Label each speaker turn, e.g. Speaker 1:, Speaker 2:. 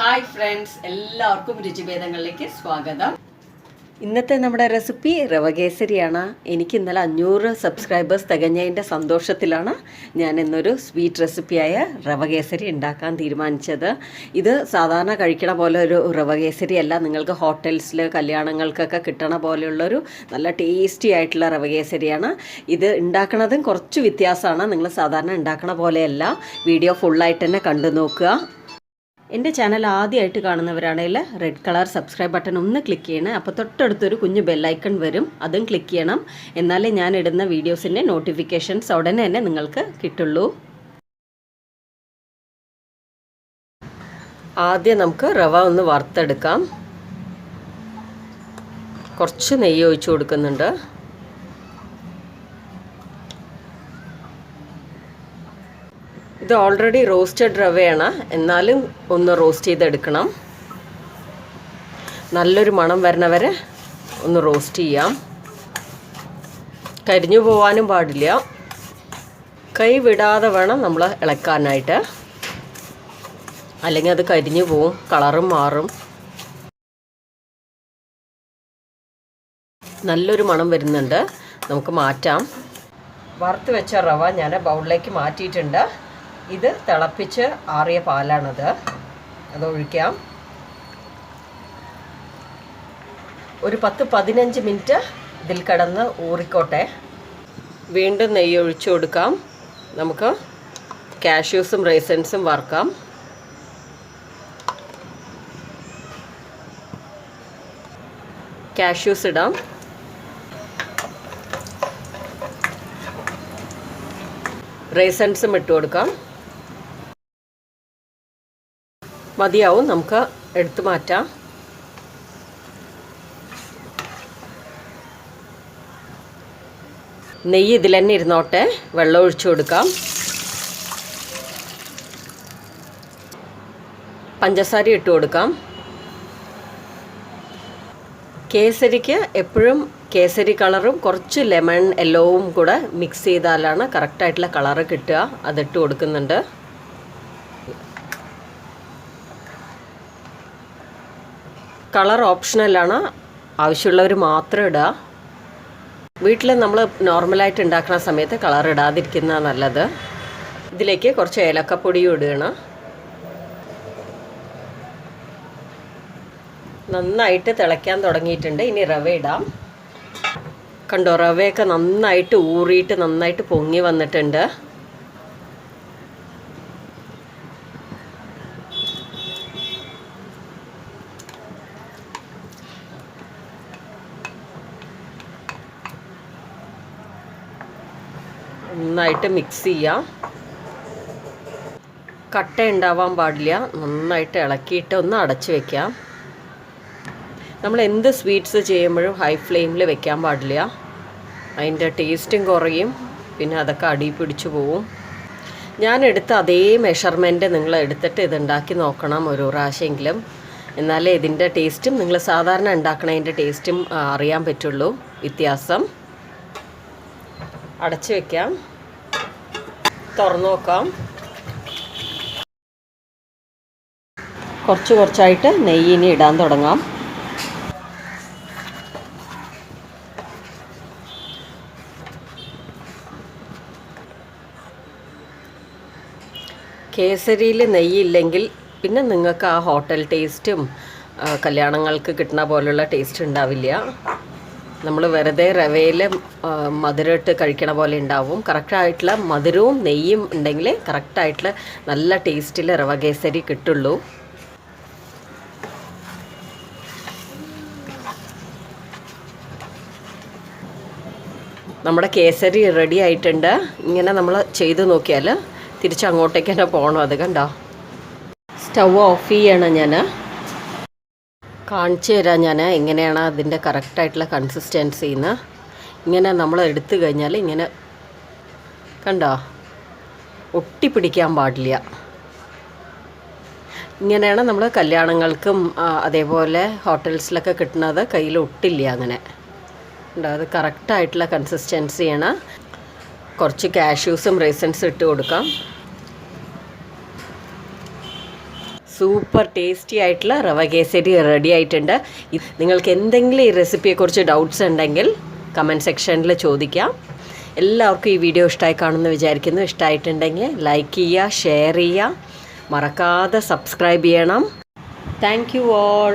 Speaker 1: Hi friends എല്ലാവർക്കും രുചിഭേദങ്ങളിലേക്ക് സ്വാഗതം. ഇന്നത്തെ നമ്മുടെ റെസിപ്പി റവ കേസരിയാണ് എനിക്ക് ഇന്നലെ അഞ്ഞൂറ് സബ്സ്ക്രൈബേഴ്സ് തികഞ്ഞതിന്റെ സന്തോഷത്തിലാണ് ഞാൻ ഇന്നൊരു സ്വീറ്റ് റെസിപ്പിയായ റവ കേസരി ഉണ്ടാക്കാൻ തീരുമാനിച്ചത്. ഇത് സാധാരണ കഴിക്കണ പോലെ ഒരു റവ കേസരി അല്ല നിങ്ങൾക്ക് ഹോട്ടൽസിൽ കല്യാണങ്ങൾക്കൊക്കെ കിട്ടണ പോലെയുള്ളൊരു നല്ല ടേസ്റ്റി ആയിട്ടുള്ള റവ കേസരിയാണ് ഇത് ഉണ്ടാക്കണതും കുറച്ച് വ്യത്യാസമാണ്. നിങ്ങൾ സാധാരണ ഉണ്ടാക്കണ പോലെയല്ല. വീഡിയോ ഫുള്ളായിട്ട് തന്നെ കണ്ടു നോക്കുക. എന്റെ ചാനൽ ആദ്യമായിട്ട് കാണുന്നവരാണെങ്കിൽ റെഡ് കളർ സബ്സ്ക്രൈബ് ബട്ടൺ ഒന്ന് ക്ലിക്ക് ചെയ്യണേ. അപ്പോൾ തൊട്ടടുത്തൊരു കുഞ്ഞ് ബെല്ലൈക്കൺ വരും. അതും ക്ലിക്ക് ചെയ്യണം. എന്നാലേ ഞാൻ ഇടുന്ന വീഡിയോസിന്റെ നോട്ടിഫിക്കേഷൻസ് ഉടനെ തന്നെ നിങ്ങൾക്ക് കിട്ടുള്ളൂ. ആദ്യം നമുക്ക് റവ ഒന്ന് വറുത്തെടുക്കാം. കുറച്ച് നെയ്യ് ഒഴിച്ചു കൊടുക്കുന്നുണ്ട്. ഇത് ഓൾറെഡി റോസ്റ്റഡ് റവയാണ്. എന്നാലും ഒന്ന് റോസ്റ്റ് ചെയ്തെടുക്കണം. നല്ലൊരു മണം വരണവരെ ഒന്ന് റോസ്റ്റ് ചെയ്യാം. കരിഞ്ഞു പോവാനും പാടില്ല. കൈ വിടാതെ വേണം നമ്മൾ ഇളക്കാനായിട്ട്. അല്ലെങ്കിൽ അത് കരിഞ്ഞു പോവും കളറും മാറും. നല്ലൊരു മണം വരുന്നുണ്ട്. നമുക്ക് മാറ്റാം. വറുത്ത് വെച്ച റവ ഞാൻ ബൗളിലേക്ക് മാറ്റിയിട്ടുണ്ട്. ഇത് തിളപ്പിച്ച് ആറിയ പാലാണത്. അത് ഒഴിക്കാം. ഒരു പത്ത് പതിനഞ്ച് മിനിറ്റ് ഇതിൽ കിടന്ന് ഊറിക്കോട്ടെ. വീണ്ടും നെയ്യ് ഒഴിച്ചു കൊടുക്കാം. നമുക്ക് കാഷ്യൂസും റൈസൻസും വറുക്കാം. കാഷ്യൂസ് ഇടാം. റൈസൻസും ഇട്ട് കൊടുക്കാം. മതിയാവും. നമുക്ക് എടുത്തു മാറ്റാം. നെയ്യ് ഇതിൽ തന്നെ ഇരുന്നോട്ടെ. വെള്ളം ഒഴിച്ചു കൊടുക്കാം. പഞ്ചസാര ഇട്ട് കൊടുക്കാം. കേസരിക്ക് എപ്പോഴും കേസരി കളറും കുറച്ച് ലെമൺ യെല്ലോവും കൂടെ മിക്സ് ചെയ്താലാണ് കറക്റ്റായിട്ടുള്ള കളറ് കിട്ടുക. അതിട്ട് കൊടുക്കുന്നുണ്ട്. കളർ ഓപ്ഷണലാണ് ആവശ്യമുള്ളവർ മാത്രം ഇടുക വീട്ടിൽ നമ്മൾ നോർമലായിട്ട് ഉണ്ടാക്കുന്ന സമയത്ത് കളർ ഇടാതിരിക്കുന്ന നല്ലത്. ഇതിലേക്ക് കുറച്ച് ഏലക്കപ്പൊടിയും ഇടുകയാണ് നന്നായിട്ട് തിളയ്ക്കാൻ തുടങ്ങിയിട്ടുണ്ട്. ഇനി റവ ഇടാം. കണ്ടോ റവയൊക്കെ നന്നായിട്ട് ഊറിയിട്ട് നന്നായിട്ട് പൊങ്ങി വന്നിട്ടുണ്ട്. നന്നായിട്ട് മിക്സ് ചെയ്യാം. കട്ട ഉണ്ടാവാൻ പാടില്ല. നന്നായിട്ട് ഇളക്കിയിട്ട് ഒന്ന് അടച്ച് വെക്കാം. നമ്മൾ എന്ത് സ്വീറ്റ്സ് ചെയ്യുമ്പോഴും ഹൈ ഫ്ലെയിമിൽ വെക്കാൻ പാടില്ല. അതിന്റെ ടേസ്റ്റും കുറയും. പിന്നെ അതൊക്കെ അടി പിടിച്ചു പോവും. ഞാൻ എടുത്ത അതേ മെഷർമെന്റ് നിങ്ങൾ എടുത്തിട്ട് ഇത് ഉണ്ടാക്കി നോക്കണം ഒരു പ്രാവശ്യമെങ്കിലും. എന്നാലേ ഇതിന്റെ ടേസ്റ്റും നിങ്ങൾ സാധാരണ ഉണ്ടാക്കണതിന്റെ ടേസ്റ്റും അറിയാൻ പറ്റുള്ളൂ. വ്യത്യാസം. അടച്ചു വെക്കാം. തുറന്നു നോക്കാം. കുറച്ച് കുറച്ചായിട്ട് നെയ്യിനി ഇടാൻ തുടങ്ങാം. കേസരിയിൽ നെയ്യില്ലെങ്കിൽ പിന്നെ നിങ്ങൾക്ക് ആ ഹോട്ടൽ ടേസ്റ്റും കല്യാണങ്ങൾക്ക് കിട്ടുന്ന പോലുള്ള ടേസ്റ്റ് ഉണ്ടാവില്ല. നമ്മൾ വെറുതെ റവയിൽ മധുരമിട്ട് കഴിക്കണ പോലെ ഉണ്ടാവും. കറക്റ്റായിട്ടുള്ള മധുരവും നെയ്യും ഉണ്ടെങ്കിൽ കറക്റ്റായിട്ടുള്ള നല്ല ടേസ്റ്റിൽ റവ കേസരി കിട്ടുള്ളൂ. നമ്മുടെ കേസരി റെഡി ആയിട്ടുണ്ട്. ഇങ്ങനെ നമ്മൾ ചെയ്ത് നോക്കിയാൽ തിരിച്ച് അങ്ങോട്ടേക്ക് തന്നെ പോകണം അത് കണ്ടോ? സ്റ്റവ് ഓഫ് ചെയ്യണം ഞാൻ കാണിച്ചു തരാം ഞാൻ എങ്ങനെയാണ് അതിന്റെ കറക്റ്റായിട്ടുള്ള കൺസിസ്റ്റൻസിന്ന് ഇങ്ങനെ നമ്മൾ എടുത്തു കഴിഞ്ഞാൽ ഇങ്ങനെ കണ്ടോ? ഒട്ടിപ്പിടിക്കാൻ പാടില്ല. ഇങ്ങനെയാണ് നമ്മൾ കല്യാണങ്ങൾക്കും അതേപോലെ ഹോട്ടൽസിലൊക്കെ കിട്ടുന്നത് കയ്യിൽ ഒട്ടില്ല അങ്ങനെ. ഉണ്ടോ അത് കറക്റ്റായിട്ടുള്ള കൺസിസ്റ്റൻസിയാണ് കുറച്ച് കാഷ്യൂസും റേസൻസും ഇട്ട് കൊടുക്കാം. സൂപ്പർ ടേസ്റ്റി ആയിട്ടുള്ള റവ കേസരി റെഡി ആയിട്ടുണ്ട്. നിങ്ങൾക്ക് എന്തെങ്കിലും ഈ റെസിപ്പിയെക്കുറിച്ച് ഡൗട്ട്സ് ഉണ്ടെങ്കിൽ കമന്റ് സെക്ഷനിൽ ചോദിക്കാം. എല്ലാവർക്കും ഈ വീഡിയോ ഇഷ്ടമായി കാണുമെന്ന് വിചാരിക്കുന്നു. ഇഷ്ടമായിട്ടുണ്ടെങ്കിൽ ലൈക്ക് ചെയ്യുക ഷെയർ ചെയ്യുക. മറക്കാതെ സബ്സ്ക്രൈബ് ചെയ്യണം. Thank you all